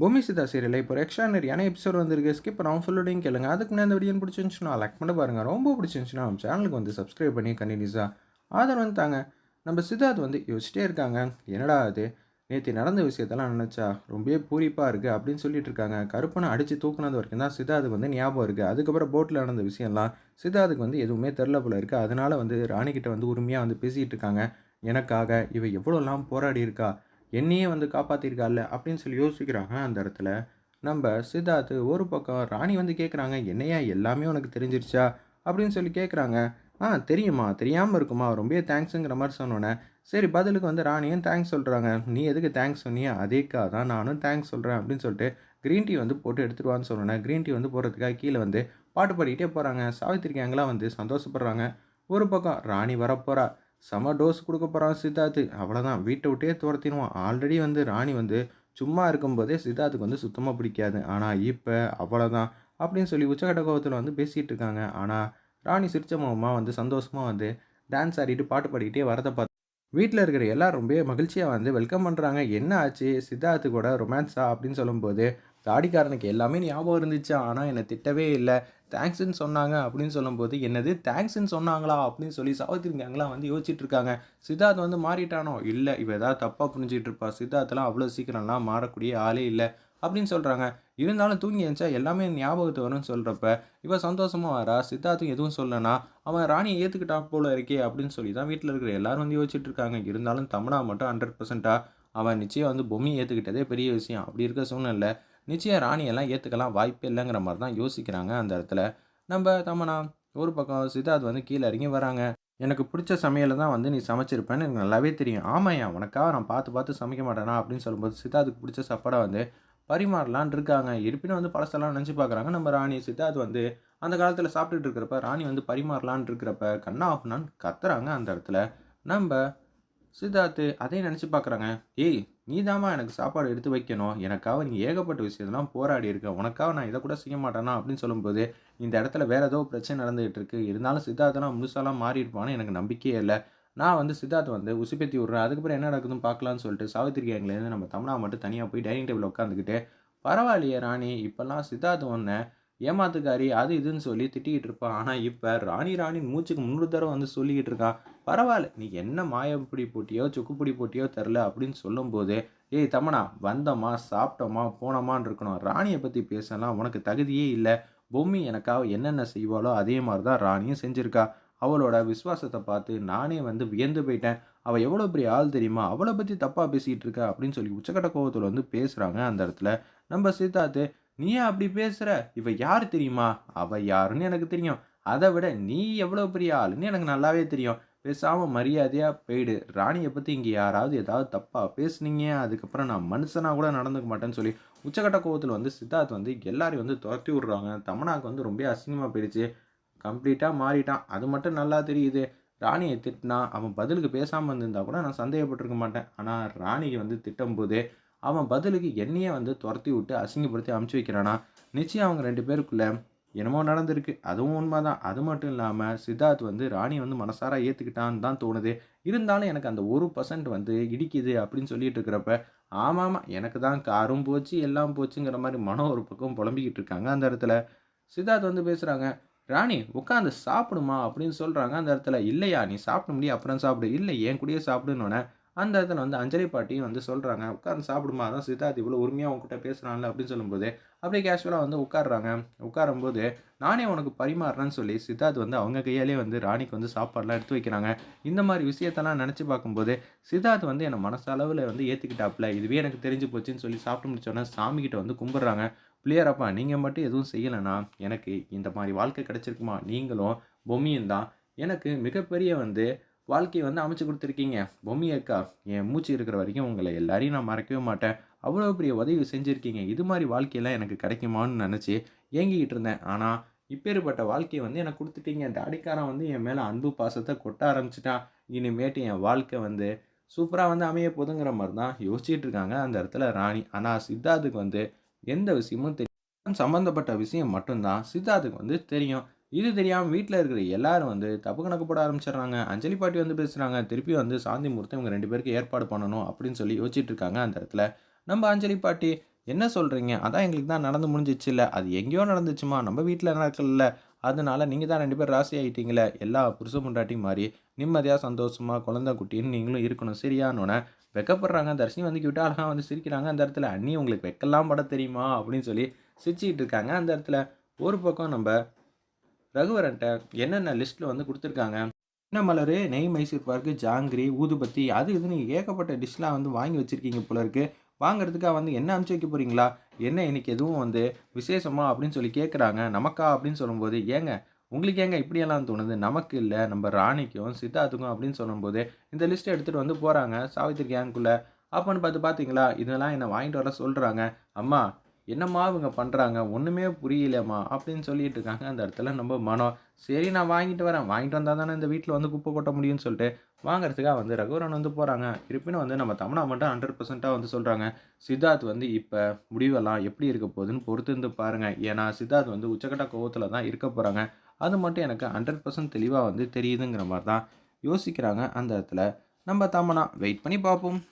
பூமி சிதா சீரியல் இப்போ எக்ஸ்ட்ரானரியான எபிசோட் வந்திருக்கு. ஸ்கிப் பண்ணாமல் ஃபுல்லோடையும் கேளுங்க. அதுக்கு முன்னாடி அந்த வீடியோ பிடிச்சிருந்துச்சுன்னா லைக் பண்ண பாருங்கள் ரொம்ப பிடிச்சிருந்துச்சுன்னா நம்ம சேனலுக்கு வந்து சப்ஸ்கிரைப் பண்ணி கண்டினியூஸாக ஆதரவு வந்து தாங்க. நம்ம சித்தார்த் வந்து யோசிச்சிட்டே இருக்காங்க. என்னடா அது நேற்று நடந்த விஷயத்தெல்லாம் நினச்சா ரொம்பவே பூரிப்பாக இருக்குது அப்படின்னு சொல்லிட்டு இருக்காங்க. கருப்பனை அடித்து தூக்குனது வரைக்கும் தான் சித்தார்த்துக்கு வந்து ஞாபகம் இருக்குது அதுக்கப்புறம் போட்டில் நடந்த விஷயம்லாம் சித்தார்த்துக்கு வந்து எதுவுமே தெரில போல இருக்குது அதனால் வந்து ராணிக்கிட்ட வந்து உரிமையாக வந்து பேசிகிட்டு இருக்காங்க. எனக்காக இவ எவ்வளோலாம் போராடி இருக்கா? என்னையே வந்து காப்பாற்றிருக்காள்ல அப்படின்னு சொல்லி யோசிக்கிறாங்க அந்த இடத்துல. நம்ம சித்தார்த்து ஒரு பக்கம் ராணி வந்து கேட்குறாங்க என்னையா எல்லாமே உனக்கு தெரிஞ்சிருச்சா? அப்படின்னு சொல்லி கேட்குறாங்க ஆ தெரியுமா தெரியாமல் இருக்குமா? ரொம்ப தேங்க்ஸுங்கிற மாதிரி சொன்னோன்னே சரி பதிலுக்கு வந்து ராணியும் தேங்க்ஸ் சொல்கிறாங்க நீ எதுக்கு தேங்க்ஸ் சொன்னியா? அதேக்கா தான் நானும் தேங்க்ஸ் சொல்கிறேன் அப்படின்னு சொல்லிட்டு க்ரீன் டீ வந்து போட்டு எடுத்துருவான்னு சொன்னோன்னே க்ரீன் டீ வந்து போடுறதுக்காக கீழே வந்து பாட்டு பாடிக்கிட்டே போகிறாங்க சாவித்திரி வந்து சந்தோஷப்படுறாங்க. ஒரு பக்கம் ராணி வரப்போகிறா செம டோஸ் கொடுக்க போகிறான் சித்தார்த்து. அவ்வளோதான் வீட்டை விட்டே துரத்திடுவான். ஆல்ரெடி வந்து ராணி வந்து சும்மா இருக்கும்போதே சித்தார்த்துக்கு வந்து சுத்தமாக பிடிக்காது. ஆனால் இப்போ அவ்வளோதான் அப்படின்னு சொல்லி உச்சகட்ட கோபத்தில் வந்து பேசிகிட்டு இருக்காங்க. ஆனால் ராணி சிரிச்ச முகமாக வந்து சந்தோஷமாக வந்து டான்ஸ் ஆடிட்டு பாட்டு பாடிக்கிட்டே வரதை பார்த்து வீட்டில் இருக்கிற எல்லாரும் ரொம்ப மகிழ்ச்சியாக வந்து வெல்கம் பண்ணுறாங்க என்ன ஆச்சு? சித்தார்த்து கூட ரொமான்ஸா அப்படின்னு சொல்லும்போது தாடிக்காரனுக்கு எல்லாமே ஞாபகம் இருந்துச்சு? ஆனால் என்னை திட்டவே இல்லை. தேங்க்ஸ்ன்னு சொன்னாங்க அப்படின்னு சொல்லும்போது என்னது? தேங்க்ஸ்ன்னு சொன்னாங்களா? அப்படின்னு சொல்லி சாவித்திரிக்காங்களாம் வந்து யோசிச்சுட்டு இருக்காங்க. சித்தார்த் வந்து மாறிட்டானோ? இல்லை. இவ ஏதாவது தப்பாக புரிஞ்சிட்டு இருப்பா. சித்தார்த்தெல்லாம் அவ்வளோ சீக்கிரம்லாம் மாறக்கூடிய ஆளே இல்லை அப்படின்னு சொல்கிறாங்க இருந்தாலும் தூங்கி எழுந்தா எல்லாமே ஞாபகத்து வரும்னு சொல்கிறப்ப இவ சந்தோஷமாக வரா? சித்தார்த்தும் எதுவும் சொல்லனா? அவன் ராணியை ஏற்றுக்கிட்டான் போல இருக்கே அப்படின்னு சொல்லி தான் வீட்டில் இருக்கிற எல்லாரும் வந்து யோசிச்சுட்டு இருக்காங்க. இருந்தாலும் தமிழா மட்டும் ஹண்ட்ரட் பர்சன்ட்டாக அவன் நிச்சயம் வந்து பொம்மையை ஏற்றுக்கிட்டதே பெரிய விஷயம். அப்படி இருக்க சூழ்நிலை நிச்சயம் ராணியெல்லாம் ஏற்றுக்கலாம் வாய்ப்பே இல்லைங்கிற மாதிரி தான் யோசிக்கிறாங்க அந்த இடத்துல. நம்ம தமனா ஒரு பக்கம் சித்தார்த் வந்து கீழே இறங்கி வராங்க. எனக்கு பிடிச்ச சமையலை தான் வந்து நீ சமைச்சிருப்பேன்னு எனக்கு நல்லாவே தெரியும். ஆமாய்யா உனக்காக நான் பார்த்து பார்த்து சமைக்க மாட்டேனா அப்படின்னு சொல்லும்போது சித்தார்த்துக்கு பிடிச்ச சாப்பாடை வந்து பரிமாறலான் இருக்காங்க. இருப்பினும் வந்து பழசெல்லாம் நினச்சி பார்க்குறாங்க. நம்ம ராணி சித்தார்த் வந்து அந்த காலத்தில் சாப்பிட்டுட்டு இருக்கிறப்ப ராணி வந்து பரிமாறலான் இருக்கிறப்ப கண்ணா அப்படின்னான்னு கத்துறாங்க அந்த இடத்துல. நம்ம சித்தார்த்து அதையும் நினச்சி பார்க்குறாங்க. ஏய் நீ தாமா எனக்கு சாப்பாடு எடுத்து வைக்கணும். எனக்காக நீ ஏகப்பட்ட விஷயத்தெல்லாம் போராடி இருக்க. உனக்காக நான் இதை கூட செய்ய மாட்டேனா? அப்படின்னு சொல்லும்போது இந்த இடத்துல வேற ஏதோ பிரச்சனை நடந்துகிட்டு இருக்கு. இருந்தாலும் சித்தார்த்தெல்லாம் முழுசாலாம் மாறி இருப்பான்னு எனக்கு நம்பிக்கையே இல்லை. நான் வந்து சித்தார்த் வந்து உசுப்பேத்தி விட்றேன். அதுக்கப்புறம் என்ன நடக்குதுன்னு பார்க்கலான்னு சொல்லிட்டு சாவித்திரி கேங்லேருந்து நம்ம தமிழா மட்டும் தனியாக போய் டைனிங் டேபிள் உட்காந்துக்கிட்டு பரவாயில்லையே ராணி இப்போல்லாம் சித்தார்த் ஒன்று ஏமாத்துக்காரி அது இதுன்னு சொல்லி திட்டிக்கிட்டு இருப்பான் ஆனால் இப்போ ராணி ராணி மூச்சுக்கு முன்னூறு தடவை வந்து சொல்லிக்கிட்டு இருக்கான் பரவாயில்ல நீ என்ன மாயப்பிடி போட்டியோ சுக்குப்பிடி போட்டியோ தெரில அப்படின்னு சொல்லும்போது ஏய் தமனா வந்தோமா சாப்பிட்டோமா போனோமான்னு இருக்கணும். ராணியை பற்றி பேசலாம். உனக்கு தகுதியே இல்லை. பொம்மி எனக்காக என்னென்ன செய்வாளோ அதே மாதிரி தான் ராணியும் செஞ்சுருக்கா. அவளோட விசுவாசத்தை பார்த்து நானே வந்து வியந்து போயிட்டேன். அவள் எவ்வளோ பெரிய ஆள் தெரியுமா? அவளை பற்றி தப்பாக பேசிகிட்டு இருக்கா? அப்படின்னு சொல்லி உச்சக்கட்ட கோபத்தில் வந்து பேசுகிறாங்க அந்த இடத்துல. நம்ம சித்தார்த்து நீ அப்படி பேசுகிற இவ யார் தெரியுமா? அவள் யாருன்னு எனக்கு தெரியும். அதை விட நீ எவ்வளோ பெரிய ஆளுன்னு எனக்கு நல்லாவே தெரியும். பேசாமல் மரியாதையாக போயிடு. ராணியை பற்றி இங்கே யாராவது ஏதாவது தப்பாக பேசுனீங்க அதுக்கப்புறம் நான் மனுஷனாக கூட நடந்துக்க மாட்டேன்னு சொல்லி உச்சக்கட்ட கோவத்தில் வந்து சித்தார்த் வந்து எல்லாரையும் வந்து துரத்தி விட்றாங்க. தமனாக்கு வந்து ரொம்ப அசிங்கமாக போயிடுச்சு. கம்ப்ளீட்டாக மாறிட்டான். அது மட்டும் நல்லா தெரியுது. ராணியை திட்டினா அவன் பதிலுக்கு பேசாமல் இருந்திருந்தா கூட நான் சந்தேகப்பட்டிருக்க மாட்டேன். ஆனால் ராணிக்கு வந்து திட்டும்போது அவன் பதிலுக்கு என்னையே வந்து துரத்தி விட்டு அசிங்கப்படுத்தி அமுச்சு வைக்கிறானா? நிச்சயம் அவங்க ரெண்டு பேருக்குள்ளே என்னமோ நடந்திருக்கு. அதுவும் உண்மை தான் அது மட்டும் இல்லாமல் சித்தார்த் வந்து ராணி வந்து மனசார ஏற்றுக்கிட்டான்னு தான் தோணுது. இருந்தாலும் எனக்கு அந்த ஒரு பர்சன்ட் வந்து இடிக்குது அப்படின்னு சொல்லிட்டு இருக்கிறப்ப ஆமாம் எனக்கு தான் காரும் போச்சு எல்லாம் போச்சுங்கிற மாதிரி மனம் ஒரு பக்கம் புலம்பிக்கிட்டு இருக்காங்க அந்த இடத்துல. சித்தார்த் வந்து பேசுகிறாங்க ராணி உட்காந்து சாப்பிடுமா? அப்படின்னு சொல்கிறாங்க அந்த இடத்துல. இல்லையா நீ சாப்பிட முடியும் அப்புறம் சாப்பிடு. இல்லை என் கூடயே சாப்பிடுன்னு அந்த இடத்துல வந்து அஞ்சலி பாட்டியும் வந்து சொல்கிறாங்க உட்காந்து சாப்பிடுமா? அதான் சித்தார்த் இவ்வளோ உரிமையாக உங்ககிட்ட பேசுகிறான்ல அப்படின்னு சொல்லும்போது அப்படியே கேஷுவலாக வந்து உட்காடுறாங்க உட்காரும்போது நானே உனக்கு பரிமாறுறேன்னு சொல்லி சித்தார்த் வந்து அவங்க கையாலே வந்து ராணிக்கு வந்து சாப்பாடெலாம் எடுத்து வைக்கிறாங்க. இந்த மாதிரி விஷயத்தெல்லாம் நினச்சி பார்க்கும்போது சித்தார்த் வந்து என்னை மனசளவில் வந்து ஏற்றுக்கிட்டாப்புல இதுவே எனக்கு தெரிஞ்சு போச்சுன்னு சொல்லி சாப்பிட்டு முடிச்சோன்னே சாமிக்கிட்ட வந்து கும்பிட்றாங்க. பிள்ளையாரப்பா நீங்கள் மட்டும் எதுவும் செய்யலைன்னா எனக்கு இந்த மாதிரி வாழ்க்கை கிடச்சிருக்குமா? நீங்களும் பொம்மியும் தான். எனக்கு மிகப்பெரிய வந்து வாழ்க்கையை வந்து அமைச்சு கொடுத்துருக்கீங்க. பொம்மி அக்கா என் மூச்சு இருக்கிற வரைக்கும் உங்களை எல்லாரையும் நான் மறக்கவே மாட்டேன். அவ்வளோ பெரிய உதவி செஞ்சுருக்கீங்க. இது மாதிரி வாழ்க்கையெல்லாம் எனக்கு கிடைக்குமான்னு நினச்சி ஏங்கிக்கிட்டு இருந்தேன். ஆனால் இப்பேற்பட்ட வாழ்க்கையை வந்து எனக்கு கொடுத்துட்டீங்க. தாடிக்காரன் வந்து என் மேலே அன்பு பாசத்தை கொட்ட ஆரம்பிச்சிட்டான் இனிமேட்டு என் வாழ்க்கை வந்து சூப்பராக வந்து அமைய போதுங்கிற மாதிரி தான் யோசிச்சுட்டு இருக்காங்க அந்த இடத்துல ராணி. ஆனால் சித்தார்த்துக்கு வந்து எந்த விஷயமும் தெரியும் சம்மந்தப்பட்ட விஷயம் மட்டும்தான். சித்தார்த்துக்கு வந்து தெரியும். இது தெரியாமல் வீட்டில் இருக்கிற எல்லாரும் வந்து தப்பு கணக்கு போட ஆரம்பிச்சிடுறாங்க. அஞ்சலி பாட்டி வந்து பேசுகிறாங்க திருப்பி வந்து சாந்தி மூர்த்தி இவங்க ரெண்டு பேருக்கு ஏற்பாடு பண்ணணும் அப்படின்னு சொல்லி யோசிச்சுட்டு இருக்காங்க அந்த இடத்துல. நம்ம அஞ்சலி பாட்டி என்ன சொல்கிறீங்க அதான் எங்களுக்கு தான் நடந்து முடிஞ்சிச்சுல்ல. அது எங்கேயோ நடந்துச்சுமா? நம்ம வீட்டில் நடக்கல அதனால நீங்கள் தான் ரெண்டு பேர் ராசி ஆகிட்டீங்களே எல்லா புருஷ முண்டாட்டியும் மாதிரி நிம்மதியாக சந்தோஷமாக குழந்தை குட்டின்னு நீங்களும் இருக்கணும். சரியானோன்னே வெக்கப்படுறாங்க. தர்ஷினி வந்து கிட்ட அழகாக வந்து சிரிக்கிறாங்க. அந்த இடத்துல அண்ணி உங்களுக்கு வெக்கெல்லாம் பட தெரியுமா? அப்படின்னு சொல்லி சிரிச்சிக்கிட்டு இருக்காங்க. அந்த இடத்துல ஒரு பக்கம் நம்ம ரகுவரன்ட்ட என்னென்ன லிஸ்ட்டில் வந்து கொடுத்துருக்காங்க? என்ன மலர் நெய் மைசூர் பார்க்கு ஜாங்கிரி ஊதுபத்தி அது இது நீங்கள் ஏகப்பட்ட டிஷ்லாம் வந்து வாங்கி வச்சுருக்கீங்க போல இருக்குது வாங்குறதுக்காக வந்து என்ன அனுப்பிச்சு வைக்க போகிறீங்களா என்ன இன்னைக்கு எதுவும் வந்து விசேஷமா அப்படின்னு சொல்லி கேட்குறாங்க நமக்கா அப்படின்னு சொல்லும்போது ஏங்க உங்களுக்கு ஏங்க இப்படியெல்லாம் தோணுது? நமக்கு இல்லை நம்ம ராணிக்கும் சித்தார்த்துக்கும் அப்படின்னு சொல்லும்போது இந்த லிஸ்ட்டை எடுத்துகிட்டு வந்து போகிறாங்க சாவித்திரி கேங்குள்ளே அப்போன்னு பார்த்து பார்த்தீங்களா இதெல்லாம் என்னை வாங்கிட்டு வர சொல்கிறாங்க அம்மா என்னம்மா இவங்க பண்ணுறாங்க ஒன்றுமே புரியலம்மா அப்படின்னு சொல்லிட்டு இருக்காங்க. அந்த இடத்துல நம்ம மனம் சரி நான் வாங்கிட்டு வரேன். வாங்கிட்டு வந்தால் தானே இந்த வீட்டில் வந்து குப்பை கொட்ட முடியும்னு சொல்லிட்டு வாங்குறதுக்காக வந்து ரகுவரன் வந்து போகிறாங்க இருப்பினும் வந்து நம்ம தமிழா மட்டும் ஹண்ட்ரட் பர்சண்ட்டாக வந்து சொல்கிறாங்க சித்தார்த் வந்து இப்போ முடிவெல்லாம் எப்படி இருக்க போகுதுன்னு பொறுத்து இருந்து பாருங்கள் ஏன்னா சித்தார்த் வந்து உச்சக்கட்ட கோவத்தில் தான் இருக்க போகிறாங்க அது மட்டும் எனக்கு ஹண்ட்ரட் பர்சன்ட் தெளிவாக வந்து தெரியுதுங்கிற மாதிரி தான் யோசிக்கிறாங்க. அந்த இடத்துல நம்ம தமனா வெயிட் பண்ணி பார்ப்போம்.